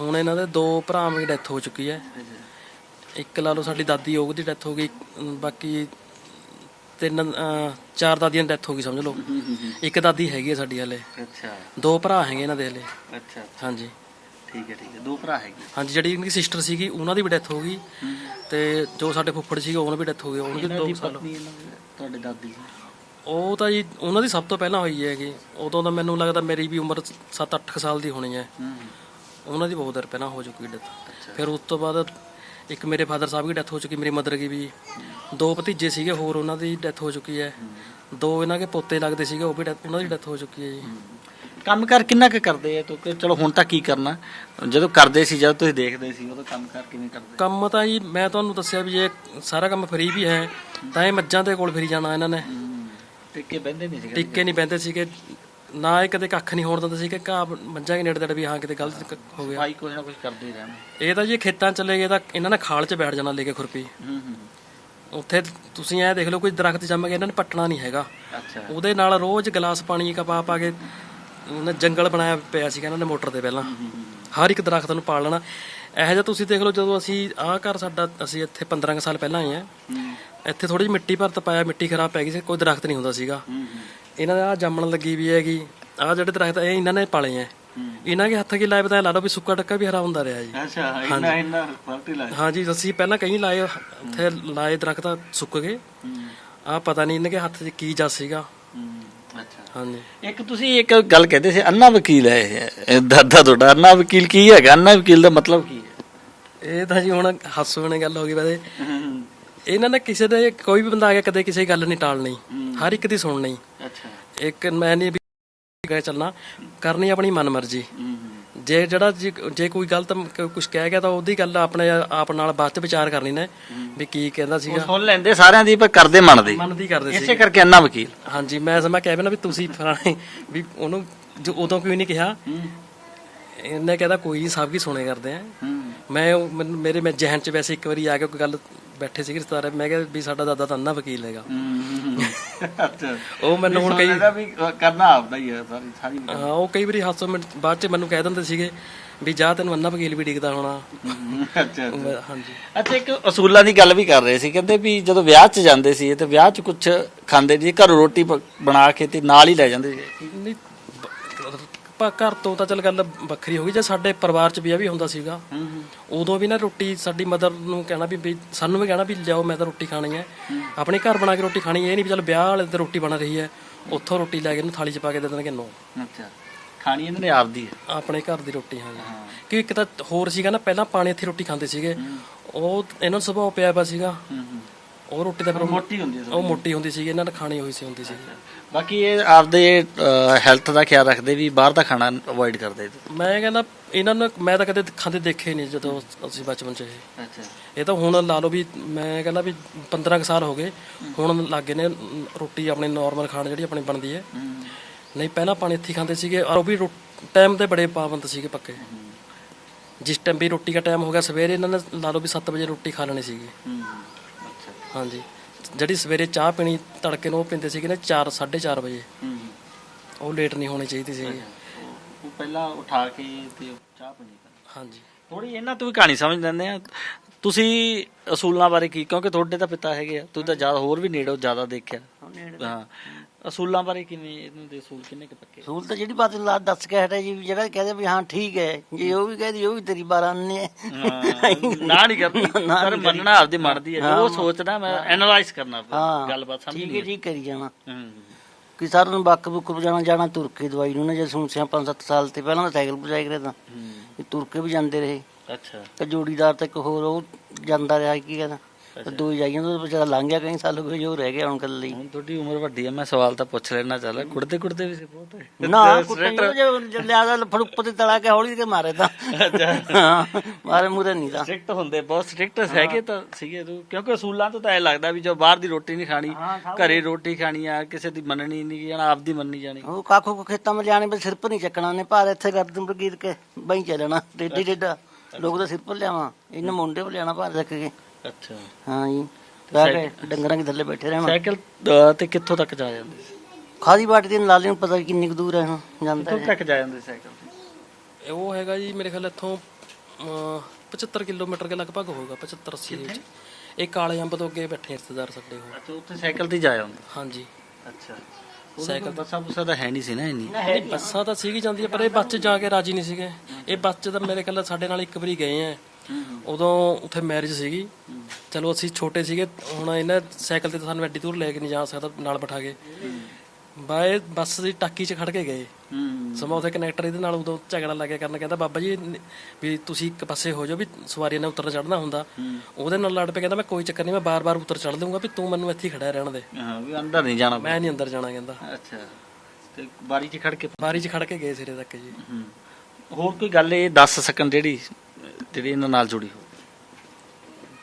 ਹੁਣ ਇਹਨਾਂ ਦੇ ਦੋ ਭਰਾਵਾਂ ਦੀ ਡੈਥ ਹੋ ਚੁੱਕੀ ਹੈ। ਇੱਕ ਲਾ ਲਓ ਸਾਡੀ ਦਾਦੀ ਉਹਦੀ ਡੈਥ ਹੋ ਗਈ ਅਮ ਬਾਕੀ ਤਿੰਨ ਚਾਰ ਦਾਦੀਆਂ ਦੀ ਡੈਥ ਹੋ ਗਈ ਸਮਝ ਲਓ। ਇੱਕ ਦਾਦੀ ਹੈਗੀ ਹੈ ਸਾਡੀ ਹਲੇ। ਅੱਛਾ। ਦੋ ਭਰਾ ਹੈਗੇ ਇਹਨਾਂ ਦੇ ਹਲੇ। ਅੱਛਾ। ਹਾਂਜੀ। ਠੀਕ ਹੈ ਠੀਕ ਹੈ। ਦੋ ਭਰਾ ਹੈਗੇ। ਹਾਂਜੀ ਜਿਹੜੀ ਇਹਨਾਂ ਦੀ ਸਿਸਟਰ ਸੀਗੀ ਉਹਨਾਂ ਦੀ ਵੀ ਡੈਥ ਹੋ ਗਈ। ਤੇ ਜੋ ਸਾਡੇ ਫੁੱਫੜ ਸੀਗੇ ਉਹਨਾਂ ਦੀ ਵੀ ਡੈਥ ਹੋ ਗਈ ਉਹਨਾਂ ਦੀ ਦੀ 2 ਸਾਲ ਪਤਨੀ ਇਹਨਾਂ ਦੀ ਤੁਹਾਡੇ ਦਾਦੀ ਦੀ ਉਹ ਤਾਂ ਜੀ ਉਹਨਾਂ ਦੀ ਸਭ ਤੋਂ ਪਹਿਲਾਂ ਹੋਈ ਹੈਗੀ ਉਦੋਂ ਤਾਂ ਮੈਨੂੰ ਲੱਗਦਾ ਮੇਰੀ ਵੀ ਉਮਰ 7-8 ਸਾਲ ਦੀ ਹੋਣੀ ਹੈ। ਹੂੰ। ਉਹਨਾਂ ਦੀ ਬਹੁਤ ਦੇਰ ਪਹਿਲਾਂ ਹੋ ਚੁੱਕੀ ਡੈਥ ਫਿਰ ਉਸ ਤੋਂ ਬਾਅਦ ਇੱਕ ਮੇਰੇ ਫਾਦਰ ਸਾਹਿਬ ਦੀ ਡੈਥ ਹੋ ਚੁੱਕੀ ਮੇਰੀ ਮਦਰ ਦੀ ਵੀ। ਦੋ ਭਤੀਜੇ ਸੀਗੇ ਹੋਰ ਉਹਨਾਂ ਦੀ ਡੈਥ ਹੋ ਚੁੱਕੀ ਹੈ। ਦੋ ਇਹਨਾਂ ਦੇ ਪੋਤੇ ਲੱਗਦੇ ਸੀਗੇ ਉਹ ਵੀ death- ਉਹਨਾਂ ਦੀ ਡੈਥ ਹੋ ਚੁੱਕੀ ਹੈ ਜੀ। ਕੰਮ ਕਰ ਕਿੰਨਾ ਕੁ ਕਰਦੇ ਆ? ਕਿਉਂਕਿ ਚਲੋ ਹੁਣ ਤਾਂ ਕੀ ਕਰਨਾ? ਜਦੋਂ ਕਰਦੇ ਸੀ ਜਦੋਂ ਤੁਸੀਂ ਦੇਖਦੇ ਸੀ ਉਦੋਂ ਕੰਮ ਕਰ ਕਿਵੇਂ ਕਰਦੇ? ਕੰਮ ਤਾਂ ਜੀ ਮੈਂ ਤੁਹਾਨੂੰ ਦੱਸਿਆ ਵੀ ਇਹ ਸਾਰਾ ਕੰਮ ਫ੍ਰੀ ਵੀ ਹੈ ਤਾਂ ਇਹ ਮੱਝਾਂ ਦੇ ਕੋਲ ਫਿਰੀ ਜਾਣਾ ਇਹਨਾਂ ਨੇ। ਟਿੱਕੇ ਬਹਿੰਦੇ ਨਹੀਂ ਸੀਗੇ? ਟਿੱਕੇ ਨਹੀਂ ਪੈਂਦੇ ਸੀਗੇ ਨਾ ਇਹ ਕਦੇ ਕੱਖ ਨਹੀਂ ਹੋਣ ਦਿੰਦੇ ਸੀ ਕਿ ਘਾਹ ਮੱਝਾਂ ਦੇ ਨੇੜੇ ਤੇੜੇ ਵੀ ਹਾਂ ਕਿਤੇ ਗਲਤ ਹੋ ਗਿਆ। ਭਾਈ ਕੁਝ ਨਾ ਕੁਝ ਕਰਦੇ ਰਹਿਣਾ। ਇਹ ਤਾਂ ਜੀ ਖੇਤਾਂ ਚਲੇ ਗਏ ਤਾਂ ਇਹਨਾਂ ਨੇ ਖਾਲ 'ਚ ਬੈਠ ਜਾਣਾ ਲੈ ਕੇ ਖੁਰਪੀ। ਹੂੰ ਹੂੰ। ਉੱਥੇ ਤੁਸੀਂ ਐ ਦੇਖ ਲਓ ਕੋਈ ਦਰਖਤ ਜੰਮ ਗਿਆ ਇਹਨਾਂ ਨੇ ਪੱਟਣਾ ਨਹੀਂ ਹੈਗਾ। ਅੱਛਾ। ਉਹਦੇ ਨਾਲ ਰੋਜ਼ ਗਲਾਸ ਪਾਣੀ ਕਾ ਪਾ ਪਾ ਕੇ ਉਹਨੇ ਜੰਗਲ ਬਣਾਇਆ ਪਿਆ ਸੀਗਾ ਇਹਨਾਂ ਨੇ ਮੋਟਰ ਤੇ ਪਹਿਲਾਂ। ਹਰ ਇੱਕ ਦਰਖਤ ਨੂੰ ਪਾਲ ਲੈਣਾ। ਇਹੋ ਜਿਹਾ ਤੁਸੀਂ ਦੇਖ ਲਓ ਜਦੋਂ ਅਸੀਂ ਆਹ ਘਰ ਸਾਡਾ ਅਸੀਂ ਇੱਥੇ 15 ਕੁ ਸਾਲ ਪਹਿਲਾਂ ਆਏ ਆ। ਇੱਥੇ ਥੋੜੀ ਜਿਹੀ ਮਿੱਟੀ ਭਰਤ ਪਾਇਆ ਮਿੱਟੀ ਖਰਾਬ ਪੈ ਗਈ ਸੀ ਕੋਈ ਦਰਖਤ ਨਹੀਂ ਹੁੰਦਾ ਸੀਗਾ। ਇਹਨਾਂ ਦਾ ਜੰਮਣ ਲੱਗੀ ਵੀ ਹੈਗੀ। ਆਹ ਜਿਹੜੇ ਦਰਖਤ ਇਹ ਇਹਨਾਂ ਨੇ ਪਾਲੇ ਆ। ਇਹਨਾਂ ਦੇ ਹੱਥ ਕੀ ਲਾਏ ਪਤਾ ਲਾ ਲਓ ਵੀ ਸੁੱਕਾ ਟੱਕਾ ਵੀ ਹਰਾ ਹੁੰਦਾ ਰਿਹਾ ਜੀ। ਅੱਛਾ ਇੰਨਾ ਇੰਨਾ ਫ਼ਰਕ ਹੀ ਲੱਗਦਾ। ਹਾਂਜੀ ਅਸੀਂ ਪਹਿਲਾਂ ਕਈ ਲਾਏ ਉੱਥੇ ਲਾਏ ਦਰਖਤ ਸੁੱਕ ਗਏ। ਆ ਪਤਾ ਨਹੀਂ ਇਹਨਾਂ ਦੇ ਹੱਥ 'ਚ ਕੀ ਜੱਜ ਸੀਗਾ। ਹਾਂਜੀ। ਇੱਕ ਤੁਸੀਂ ਇੱਕ ਗੱਲ ਕਹਿੰਦੇ ਸੀ ਅੰਨਾ ਵਕੀਲ ਹੈ ਇਹ, ਦਾਦਾ ਤੁਹਾਡਾ ਅੰਨਾ ਵਕੀਲ ਕੀ ਹੈਗਾ? ਅੰਨਾ ਵਕੀਲ ਦਾ ਮਤਲਬ ਕੀ ਹੈ? ਇਹ ਤਾਂ ਜੀ ਹੁਣ ਹਾਸੂ ਵਾਲੀ ਗੱਲ ਹੋ ਗਈ ਵੈਸੇ। ਇਹਨਾਂ ਨੇ ਕਿਸੇ ਦੇ ਕੋਈ ਵੀ ਬੰਦਾ ਆ ਗਿਆ ਕਦੇ ਕਿਸੇ ਦੀ ਗੱਲ ਨਹੀਂ ਟਾਲਣੀ ਹਰ ਇੱਕ ਦੀ ਸੁਣਨੀ। ਅੱਛਾ। ਇੱਕ ਮੈਂ ਨਹੀਂ ਵੀ ਗਏ ਚੱਲਣਾ ਕਰਨੀ ਆਪਣੀ ਮਨਮਰਜ਼ੀ। ਜੇ ਜਿਹੜਾ ਜੇ ਕੋਈ ਗਲਤ ਕੁਝ ਕਹਿ ਗਿਆ ਤਾਂ ਉਹਦੀ ਗੱਲ ਆਪਣੇ ਆਪ ਨਾਲ ਬਾਅਦ ਵਿਚਾਰ ਕਰਨੀ ਨੇ ਵੀ ਕੀ ਕਹਿੰਦਾ ਉਹ ਸੀਗਾ ਸੁਣ ਲੈਂਦੇ ਸਾਰਿਆਂ ਦੀ ਪਰ ਕਰਦੇ ਮੰਨਦੇ। ਮੰਨਦੀ ਕਰਦੇ ਸੀ ਇਸੇ ਕਰਕੇ ਅੰਨਾ ਵਕੀਲ। ਹਾਂਜੀ ਮੈਂ ਸਮਾਂ ਕਹਿ ਨਾ ਵੀ ਤੁਸੀਂ ਫਲਾਣੇ ਵੀ ਉਹਨੂੰ ਜੋ ਉਦੋਂ ਕਿਉਂ ਨਹੀਂ ਕਿਹਾ। ਇਹਨੇ ਕਹਿੰਦਾ ਕੋਈ ਨਹੀਂ ਸਭ ਕੀ ਸੁਣੇ ਕਰਦੇ ਆ। ਮੈਂ ਉਹ- ਮੇਰੇ ਮੈਂ ਜ਼ਹਿਨ ਚ ਵੈਸੇ ਇੱਕ ਵਾਰੀ ਆ ਕੇ ਕੋਈ ਗੱਲ ਬੈਠੇ ਸੀ ਰਿਸ਼ਤੇਦਾਰ ਮੈਂ ਕਿਹਾ ਵੀ ਸਾਡਾ ਦਾਦਾ ਤਾਂ ਅੰਨਾ ਵਕੀਲ ਹੈਗਾ। ਉਹ ਮੈਨੂੰ ਹੁਣ ਕਈ ਵੀ ਕਰਨਾ ਆਪਦਾ ਹੀ ਹੈ ਸਾਰੀ ਸਾਰੀ ਹਾਂ ਉਹ ਕਈ ਵਾਰੀ ਹਾਸੋ ਮਿੰਟ ਬਾਅਦ ਚ ਮੈਨੂੰ ਕਹਿ ਦਿੰਦੇ ਸੀਗੇ ਵੀ ਜਾ ਤੈਨੂੰ ਅੰਨਾ ਵਕੀਲ ਵੀ ਡਿੱਗਦਾ ਹੋਣਾ। ਅੱਛਾ ਮੈਂ- ਹਾਂਜੀ। ਅੱਛਾ ਇੱਕ ਅਸੂਲਾਂ ਦੀ ਗੱਲ ਵੀ ਕਰ ਰਹੇ ਸੀ। ਕਹਿੰਦੇ ਵੀ ਜਦੋਂ ਵਿਆਹ 'ਚ ਜਾਂਦੇ ਸੀ ਤੇ ਵਿਆਹ 'ਚ ਕੁਝ ਖਾਂਦੇ ਨਹੀਂ ਘਰੋਂ ਰੋਟੀ ਬਣਾ ਕੇ ਤੇ ਨਾਲ ਹੀ ਲੈ ਜਾਂਦੇ ਸੀ। ਨਹੀਂ ਪਾ ਘਰ ਤੋਂ ਤਾਂ ਚੱਲ ਗੱਲ ਵੱਖਰੀ ਹੋ ਗਈ। ਜੇ ਸਾਡੇ ਪਰਿਵਾਰ ਚ ਵਿਆਹ ਵੀ ਹੁੰਦਾ ਸੀਗਾ ਉਦੋਂ ਵੀ ਨਾ ਰੋਟੀ ਸਾਡੀ ਮਦਰ ਨੂੰ ਕਹਿਣਾ ਵੀ ਵੀ ਸਾਨੂੰ ਵੀ ਕਹਿਣਾ ਵੀ ਲਿਆਓ ਮੈਂ ਤਾਂ ਰੋਟੀ ਖਾਣੀ ਹੈ। ਆਪਣੇ ਘਰ ਬਣਾ ਕੇ ਰੋਟੀ ਖਾਣੀ ਇਹ ਨਹੀਂ ਵੀ ਚੱਲ ਵਿਆਹ ਵਾਲੇ ਤੇ ਰੋਟੀ ਬਣ ਰਹੀ ਹੈ ਉੱਥੋਂ ਰੋਟੀ ਲੈ ਕੇ ਇਹਨੂੰ ਥਾਲੀ ਚ ਪਾ ਕੇ ਦੇ ਦੇਣਗੇ ਨੋ ਅੱਛਾ। ਖਾਣੀ ਇਹਨਾਂ ਨੇ ਆਪਦੀ ਹੈ? ਆਪਣੇ ਘਰ ਦੀ ਰੋਟੀ ਹਾਂ। ਕਿ ਇੱਕ ਤਾਂ ਹੋਰ ਸੀਗਾ ਨਾ ਪਹਿਲਾਂ ਪਾਣੀ ਇੱਥੇ ਰੋਟੀ ਖਾਂਦੇ ਸੀਗੇ ਉਹ ਇਹਨਾਂ ਨੂੰ ਸੁਭਾਅ ਪਿਆ ਪਿਆ ਸੀਗਾ। ਉਹ ਰੋਟੀ ਦਾ ਫਿਰ ਮੋਟੀ ਹੁੰਦੀ ਹੈ ਉਹ ਮੋਟੀ ਹੁੰਦੀ ਸੀ ਇਹਨਾਂ ਨੇ ਖਾਣੀ ਹੋਈ ਸੀ ਹੁੰਦੀ ਸੀ ਬਾਕੀ ਇਹ ਆਪਦੇ ਹੈਲਥ ਦਾ ਖਿਆਲ ਰੱਖਦੇ ਵੀ ਬਾਹਰ ਦਾ ਖਾਣਾ ਅਵੋਇਡ ਕਰਦੇ ਮੈਂ ਕਹਿੰਦਾ ਇਹਨਾਂ ਨੂੰ ਮੈਂ ਤਾਂ ਕਦੇ ਖਾਂਦੇ ਦੇਖੇ ਨਹੀਂ ਜਦੋਂ ਅਸੀਂ ਬਚਪਨ ਚ ਇਹ। ਅੱਛਾ। ਇਹ ਤਾਂ ਹੁਣ ਲਾ ਲਓ ਵੀ ਮੈਂ ਕਹਿੰਦਾ ਵੀ 15 ਕੁ ਸਾਲ ਹੋ ਗਏ ਹੁਣ ਲੱਗੇ ਨੇ ਰੋਟੀ ਆਪਣੀ ਨਾਰਮਲ ਖਾਣ ਜਿਹੜੀ ਆਪਣੀ ਬਣਦੀ ਹੈ। ਨਹੀਂ ਪਹਿਲਾਂ ਪਾਣੀ ਇੱਥੇ ਖਾਂਦੇ ਸੀਗੇ ਔਰ ਉਹ ਵੀ ਟਾਈਮ ਤੇ ਬੜੇ ਪਾਬੰਦ ਸੀਗੇ ਪੱਕੇ। ਜਿਸ ਟਾਈਮ ਵੀ ਰੋਟੀ ਦਾ ਟਾਈਮ ਹੋ ਗਿਆ ਸਵੇਰੇ ਇਹਨਾਂ ਨੇ ਲਾ ਲਓ ਵੀ 7 ਵਜੇ ਰੋਟੀ ਖਾ ਲੈਣੀ ਸੀਗੀ। ਹਾਂਜੀ। ਜਿਹੜੀ ਸਵੇਰੇ ਚਾਹ ਪੀਣੀ ਤੜਕੇ ਨੂੰ ਉਹ ਪੀਂਦੇ ਸੀਗੇ ਨਾ 4 4:30 ਵਜੇ। ਉਹ ਲੇਟ ਨਹੀਂ ਹੋਣੀ ਚਾਹੀਦੀ ਸੀ ਉਹ ਪਹਿਲਾਂ ਉਠਾ ਕੇ ਤੇ ਚਾਹ ਪੀਣੀ। ਹਾਂਜੀ। ਥੋੜੀ ਇਹਨਾਂ ਤੋਂ ਵੀ ਕਹਾਣੀ ਸਮਝ ਲੈਂਦੇ ਆ ਤੁਸੀਂ ਅਸੂਲਾਂ ਬਾਰੇ ਕੀ? ਕਿਉਂਕਿ ਤੁਹਾਡੇ ਤਾਂ ਪਿਤਾ ਹੈਗੇ ਆ। ਤੁਸੀਂ ਤਾਂ ਜ਼ਿਆਦਾ ਹੋਰ ਵੀ ਨੇੜੋਂ ਜ਼ਿਆਦਾ ਦੇਖਿਆ। ਹਾਂ ਅਸੂਲਾਂ ਬਾਰੇ ਕਿਵੇਂ ਇਹਨਾਂ ਦੇ ਅਸੂਲ ਕਿੰਨੇ ਕੁ ਪੱਕੇ? ਸਹੂਲਤ ਜਿਹੜੀ ਬਾਤ ਲਾ ਦੱਸ ਕੇ ਹਟਿਆ ਜੀ ਵੀ ਜਿਹੜਾ ਕਹਦੇ ਵੀ ਹਾਂ ਠੀਕ ਹੈ ਜੇ ਉਹ ਵੀ ਕਹਦੀ ਉਹ ਵੀ ਤੇਰੀ ਬਾਰਾਂ ਨੇ ਨਾ ਨਹੀਂ ਕਰਦੀ। ਪਰ ਮੰਨਣਾ ਆਪਦੀ ਮਰਦੀ ਹੈ। ਉਹ ਸੋਚਦਾ ਮੈਂ ਐਨਾਲਾਈਜ਼ ਕਰਨਾ ਫਿਰ, ਹਾਂ ਗੱਲਬਾਤ ਠੀਕ ਸਮਝਣੀ ਹੈ ਠੀਕ ਕਰੀ ਜਾਣਾ। ਹੂੰ। ਕਿ ਸਾਰਿਆਂ ਨੂੰ ਬੱਕ ਬੁੱਕ ਵਜਾਣਾ ਜਾਣਾ ਤੁਰ ਕੇ ਦਵਾਈ ਨੂੰ ਨਾ ਜੇ ਸੁਣਸਿਆ 5-7 ਸਾਲ ਤੇ ਪਹਿਲਾਂ ਤਾਂ ਸਾਈਕਲ ਵਜਾਈ ਕਰੇ ਤਾਂ। ਇਹ ਤੁਰ ਕੇ ਵੀ ਜਾਂਦੇ ਰਹੇ। ਅੱਛਾ। ਤੇ ਜੋੜੀਦਾਰ ਤੇ ਇੱਕ ਹੋਰ ਉਹ ਜਾਂਦਾ ਰਿਹਾ ਕੀ ਕਹਿੰਦਾ? ਤੇ ਦੋ ਜਾਈਆਂ ਤੋਂ ਵਿਚਾਰਾ ਲੰਘ ਗਿਆ ਕਈ ਸਾਲ ਹੋ ਗਏ ਜੋ ਰਹਿ ਗਿਆ ਹੁਣ ਕੱਲੇ ਹੀ ਹੁਣ ਤੁਹਾਡੀ ਉਮਰ ਵੱਡੀ ਹੈ ਮੈਂ ਸਵਾਲ ਤਾਂ ਪੁੱਛ ਲੈਣਾ ਚੱਲ ਕੁੜਤੇ ਕੁੜਤੇ ਵੀ ਸੀ ਬਹੁਤ ਨਾ ਜੇ ਲਿਆਦਾ ਫੜੁੱਪ ਤੇ ਤਲਾ ਕੇ ਹੌਲੀ ਕੇ ਮਾਰੇ ਤਾਂ। ਹਾਂ ਮਾਰੇ ਮੂਰੇ ਨਹੀਂ ਤਾਂ। ਸਟ੍ਰਿਕਟ ਹੁੰਦੇ ਬਹੁਤ ਸਟ੍ਰਿਕਟ ਹੈਗੇ ਤਾਂ ਸੀਗੇ ਤੂੰ ਕਿਉਂਕਿ ਅਸੂਲਾਂ ਤੋਂ ਤਾਂ ਇਹ ਲੱਗਦਾ ਵੀ ਜੋ ਬਾਹਰ ਦੀ ਰੋਟੀ ਨਹੀਂ ਖਾਣੀ ਘਰੇ ਰੋਟੀ ਖਾਣੀ ਆ ਕਿਸੇ ਦੀ ਮੰਨਣੀ ਨਹੀਂ ਜਾਣਾ ਆਪਦੀ ਮੰਨੀ ਜਾਣੀ। ਉਹ ਕਾਖੋ ਕੋ ਖੇਤਾਂ ਵਿੱਚ ਜਾਣੇ ਬਸ ਸਿਰ ਪਰ ਨਹੀਂ ਚੱਕਣਾ ਨੇ ਭਾਰ ਇੱਥੇ ਗਰਦਨ ਪਰ ਗੀਰ ਕੇ ਬਈ ਚੱਲਣਾ ਟੇਡੀ ਟੇਡਾ ਲੋਕ ਤਾਂ ਸਿਰ ਪਰ ਲਿਆਵਾਂ ਇਹਨਾਂ ਮੁੰਡੇ ਪਰ ਲਿਆਣਾ ਭਾਰ ਚੱਕ ਕੇ। ਅੱਛਾ। ਹਾਂ ਜੀ। ਕੇ ਡੰਗਰਾਂ ਦੇ ਥੱਲੇ ਬੈਠੇ ਰਹਿਣਾ। ਸਾਈਕਲ ਤੇ ਕਿੱਥੋਂ ਤੱਕ ਜਾ ਜਾਂਦੇ ਸੀ? ਖਾਦੀ ਬਾਟੀ ਦੇ ਲਾਲੇ ਨੂੰ ਪਤਾ ਕਿੰਨੀ ਕੁ ਦੂਰ ਹੈ ਹੁਣ ਜਾਂਦਾ ਕਿੱਥੋਂ ਹੈ। ਤੱਕ ਜਾ ਜਾਂਦੇ ਸਾਈਕਲ? ਤੇ ਉਹ ਹੈਗਾ ਜੀ ਮੇਰੇ ਖਿਆਲ ਇੱਥੋਂ ਅਮ, 75 ਕਿਲੋਮੀਟਰ ਦੇ ਲਗਭਗ ਹੋਊਗਾ 75 80 ਦੇ ਵਿੱਚ। ਇਹ ਕਾਲੇ ਅੰਬ ਤੋਂ ਅੱਗੇ ਬੈਠੇ ਰਿਸ਼ਤੇਦਾਰ ਸਾਡੇ ਉਹ। ਅੱਛਾ ਉੱਥੇ ਸਾਈਕਲ ਤੇ ਹੀ ਜਾ ਜਾਂਦਾ? ਹਾਂਜੀ। ਅੱਛਾ। ਸਾਈਕਲ ਬੱਸਾਂ ਬੁੱਸਾਂ ਤਾਂ ਹੈ ਨਹੀਂ ਸੀ ਨਾ ਇੰਨੀ। ਨਹੀਂ ਬੱਸਾਂ ਤਾਂ ਸੀਗੀ ਜਾਂਦੀ ਪਰ ਇਹ ਬੱਸ 'ਚ ਜਾ ਕੇ ਰਾਜੀ ਨਹੀਂ ਸੀਗੇ। ਇਹ ਬੱਸ 'ਚ ਤਾਂ ਮੇਰੇ ਖਿਆਲ ਸਾਡੇ ਨਾਲ ਇੱਕ ਵਾਰੀ ਗਏ ਆ। ਉਦੋਂ ਉੱਥੇ ਮੈਰਿਜ ਸੀਗੀ। ਚਲੋ ਅਸੀਂ ਛੋਟੇ ਸੀਗੇ ਹੁਣ ਇਹਨਾਂ ਸਾਈਕਲ ਤੇ ਤਾਂ ਸਾਨੂੰ ਐਡੀ ਦੂਰ ਲੈ ਕੇ ਨਹੀਂ ਜਾ ਸਕਦਾ ਨਾਲ ਬਿਠਾ ਕੇ। ਬਾਏ ਬੱਸ ਦੀ ਟਾਕੀ 'ਚ ਖੜ ਕੇ ਗਏ। ਸਮਾਂ ਉੱਥੇ ਕਨੈਕਟਰ ਇਹਦੇ ਨਾਲ ਉਦੋਂ ਝਗੜਾ ਲੱਗਿਆ ਕਰਨ ਕਹਿੰਦਾ ਬਾਬਾ ਜੀ ਵੀ ਤੁਸੀਂ ਇੱਕ ਪਾਸੇ ਹੋ ਜਾਓ ਵੀ ਸਵਾਰੀਆਂ ਨੇ ਉਤਰ ਚੜਨਾ ਹੁੰਦਾ। ਉਹਦੇ ਨਾਲ ਲੜ ਪਏ ਕਹਿੰਦਾ ਮੈਂ ਕੋਈ ਚੱਕਰ ਨਹੀਂ ਮੈਂ ਬਾਰ-ਬਾਰ ਉਤਰ ਚੜ ਲੂੰਗਾ ਵੀ ਤੂੰ ਮੈਨੂੰ ਇੱਥੇ ਖੜਾ ਰਹਿਣ ਦੇ। ਹਾਂ ਵੀ ਅੰਦਰ ਨਹੀਂ ਜਾਣਾ ਮੈਂ ਨਹੀਂ ਅੰਦਰ ਜਾਣਾ ਕਹਿੰਦਾ। ਅੱਛਾ ਤੇ ਬਾਰੀ 'ਚ ਖੜ ਕੇ ਬਾਰੀ 'ਚ ਖੜ ਕੇ ਗਏ ਸਿਰੇ ਤੱਕ ਜੀ। ਹੋਰ ਕੋਈ ਗੱਲ ਇਹ ਦੱਸ ਸਕਣ ਜਿਹੜੀ ਜਿਹੜੀ ਇਹਨਾਂ ਨਾਲ ਜੁੜੀ ਹੋ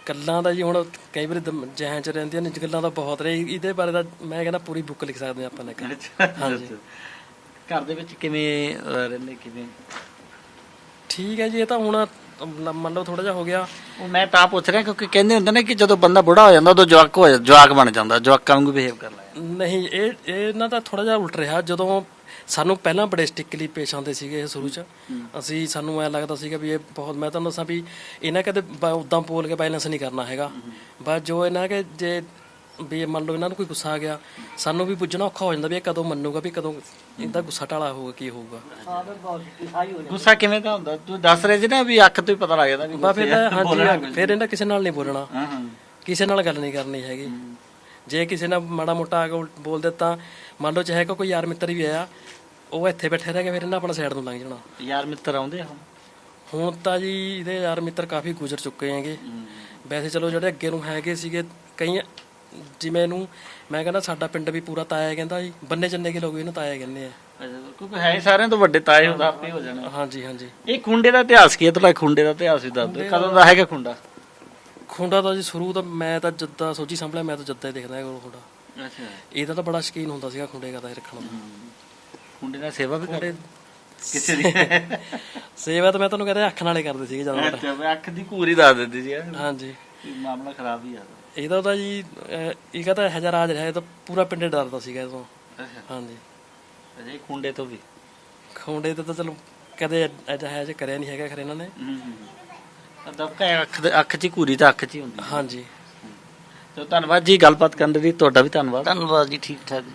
ਗੱਲਾਂ ਦਾ ਜੀ ਹੁਣ ਕਈ ਵਾਰੀ ਜ਼ਿਹਨ 'ਚ ਰਹਿੰਦੀਆਂ ਨੇ ਗੱਲਾਂ ਤਾਂ ਬਹੁਤ ਨੇ। ਇਹਦੇ ਬਾਰੇ ਤਾਂ ਮੈਂ ਕਹਿੰਦਾ ਪੂਰੀ ਬੁੱਕ ਲਿਖ ਸਕਦੇ ਆਪਾਂ ਲੈ ਕੇ ਹਾਂਜੀ। ਘਰ ਦੇ ਵਿੱਚ ਕਿਵੇਂ ਰਹਿੰਦੇ ਕਿਵੇਂ? ਠੀਕ ਹੈ ਜੀ ਇਹ ਤਾਂ ਹੁਣ ਮੰਨ ਲਓ ਥੋੜਾ ਜਿਹਾ ਹੋ ਗਿਆ। ਉਹ ਮੈਂ ਤਾਂ ਪੁੱਛ ਰਿਹਾ ਕਿਉਂਕਿ ਕਹਿੰਦੇ ਹੁੰਦੇ ਨੇ ਕਿ ਜਦੋਂ ਬੰਦਾ ਬੁੜਾ ਹੋ ਜਾਂਦਾ ਉਦੋਂ ਜਵਾਕ ਹੋ ਜਾਂਦਾ ਜਵਾਕ ਬਣ ਜਾਂਦਾ ਜਵਾਕਾਂ ਵਾਂਗੂ ਬਿਹੇਵ ਕਰ ਲੈ ਨਹੀਂ ਇਹ ਇਹ ਇਹਨਾਂ ਦਾ ਥੋੜਾ ਜਿਹਾ ਉਲਟ ਰਿਹਾ। ਜਦੋਂ ਸਾਨੂੰ ਪਹਿਲਾਂ ਬੜੇ ਸਟਿਕਲੀ ਪੇਸ਼ ਆਉਂਦੇ ਸੀਗੇ ਇਹ ਸ਼ੁਰੂ ਚ ਅਸੀਂ ਸਾਨੂੰ ਐ ਲੱਗਦਾ ਸੀਗਾ ਵੀ ਇਹ ਬਹੁਤ ਮੈਂ ਤੁਹਾਨੂੰ ਦੱਸਾਂ ਵੀ ਇਹਨਾਂ ਕਦੇ ਉਦਾਂ ਬੋਲ ਕੇ ਬਾਇਲੈਂਸ ਨਹੀਂ ਕਰਨਾ ਹੈਗਾ। ਬਸ ਜੋ ਇਹਨਾਂ ਕਿ ਜੇ ਵੀ ਮੰਨ ਲਓ ਇਹਨਾਂ ਨੂੰ ਕੋਈ ਗੁੱਸਾ ਆ ਗਿਆ ਸਾਨੂੰ ਵੀ ਪੁੱਛਣਾ ਔਖਾ ਹੋ ਜਾਂਦਾ ਵੀ ਇਹ ਕਦੋਂ ਮੰਨੂਗਾ ਵੀ ਕਦੋਂ ਇਹਦਾ ਗੁੱਸਾ ਟਾਲਾ ਹੋਊਗਾ ਕੀ ਹੋਊਗਾ। ਗੁੱਸਾ ਕਿਵੇਂ ਦਾ ਹੁੰਦਾ? ਤੂੰ ਦੱਸ ਰਹੇ ਸੀ ਨਾ ਵੀ ਅੱਖ ਤੋਂ ਹੀ ਪਤਾ ਲੱਗ ਜਾਂਦਾ ਵੀ ਬਸ ਫਿਰ ਹਾਂਜੀ ਫਿਰ ਇਹਨਾਂ ਕਿਸੇ ਨਾਲ ਨਹੀਂ ਬੋਲਣਾ। ਹਾਂ ਹਾਂ। ਕਿਸੇ ਨਾਲ ਗੱਲ ਨਹੀਂ ਕਰਨੀ ਹੈਗੀ। ਜੇ ਕਿਸੇ ਨੇ ਮਾੜਾ ਮੋਟਾ ਬੋਲ ਦਿੱਤਾ ਮੰਨ ਲਓ ਚਾਹੇ ਕੋਈ ਯਾਰ ਮਿੱਤਰ ਵੀ ਆਇਆ ਉਹ ਇੱਥੇ ਬੈਠੇ ਰਹਿ ਕੇ ਫਿਰ ਇਹਨਾਂ ਆਪਣਾ ਸਾਈਡ ਤੋਂ ਲੰਘ ਜਾਣਾ। ਯਾਰ ਮਿੱਤਰ ਆਉਂਦੇ ਆ ਹੁਣ? ਤਾਂ ਜੀ ਇਹਦੇ ਯਾਰ ਮਿੱਤਰ ਕਾਫੀ ਗੁਜ਼ਰ ਚੁੱਕੇ ਹੈਗੇ। ਵੈਸੇ ਚਲੋ ਜਿਹੜੇ ਅੱਗੇ ਨੂੰ ਹੈਗੇ ਸੀਗੇ ਕਈ ਜਿਵੇਂ ਨੂੰ ਮੈਂ ਕਹਿੰਦਾ ਸਾਡਾ ਪਿੰਡ ਵੀ ਪੂਰਾ ਤਾਇਆ ਕਹਿੰਦਾ ਜੀ ਬੰਨੇ ਚੰਨੇ ਕੇ ਲੋਕ ਇਹਨੂੰ ਤਾਇਆ ਕਹਿੰਦੇ ਆ। ਕਿਉਂਕਿ ਹੈ ਹੀ ਸਾਰਿਆਂ ਤੋਂ ਵੱਡੇ ਤਾਏ ਹੁੰਦਾ ਆਪੇ ਹੋ ਜਾਣਾ। ਹਾਂਜੀ ਹਾਂਜੀ। ਇਹ ਖੁੰਡੇ ਦਾ ਇਤਿਹਾਸ ਕੀ ਹੈ? ਤੁਹਾਡਾ ਖੁੰਡੇ ਦਾ ਇਤਿਹਾਸ ਵੀ ਦੱਸ ਦਿਓ। ਕਦੋਂ ਦਾ ਹੈਗਾ ਖੁੰਡਾ? ਖੁੰਡਾ ਤਾਂ ਜੀ ਸ਼ੁਰੂ ਤੋਂ ਮੈਂ ਤਾਂ ਜੱਦਾ ਸੋਚੀ ਸੰਭਲਿਆ ਮੈਂ ਤਾਂ ਜੱਦਾ ਹੀ ਦੇਖਦਾ ਹੈਗਾ ਖੁੰਡਾ। ਅੱਛਾ। ਇਹਦਾ ਤਾਂ ਬੜਾ ਸ਼ਕੀਨ ਹੁੰਦਾ ਸੀਗਾ ਖੁੰਡੇ ਦਾ ਰੱਖਣ ਦਾ ਖੁੰਡੇ ਦਾ ਸੇਵਾ ਵੀ ਕਰਦੇ? ਕਿਸੇ ਦੀ? ਸੇਵਾ ਤਾਂ ਮੈਂ ਤੁਹਾਨੂੰ ਕਹਿੰਦਾ ਅੱਖ ਨਾਲੇ ਕਰਦੇ ਸੀਗੇ ਜਦੋਂ ਅੱਛਾ ਮੈਂ ਅੱਖ ਦੀ ਘੂਰੀ ਦੱਸ ਦਿੰਦੀ ਸੀ। ਹਾਂਜੀ। ਮਾਮਲਾ ਖਰਾਬ ਹੀ ਆ। ਇਹਦਾ ਤਾਂ ਜੀ ਅਹ, ਇਹ ਕਹਿੰਦਾ ਹਜ਼ਾਰ ਰਾਜ ਰਿਹਾ ਇਹ ਤਾਂ ਪੂਰਾ ਪਿੰਡ ਡਰਦਾ ਸੀਗਾ ਇਹ ਤੋਂ ਅੱਛਾ। ਹਾਂਜੀ। ਅਜੇ ਖੁੰਡੇ ਤੋਂ ਵੀ? ਖੁੰਡੇ ਤੇ ਤਾਂ ਚਲੋ ਕਦੇ ਅਜਾ ਹੈ ਜੇ ਕਰਿਆ ਨਹੀਂ ਹੈਗਾ ਖਰੇ ਇਹਨਾਂ ਨੇ। ਦਬਕਾ ਅੱਖ ਦੇ ਅੱਖ 'ਚ ਹੀ ਘੂਰੀ ਤਾਂ ਅੱਖ 'ਚ ਹੀ ਹੁੰਦੀ ਹਾਂਜੀ। ਤੇ ਧੰਨਵਾਦ ਜੀ ਗੱਲਬਾਤ ਕਰਨ ਦੇ ਲਈ ਤੁਹਾਡਾ ਵੀ ਧੰਨਵਾਦ। ਧੰਨਵਾਦ ਜੀ ਠੀਕ ਠਾਕ ਜੀ।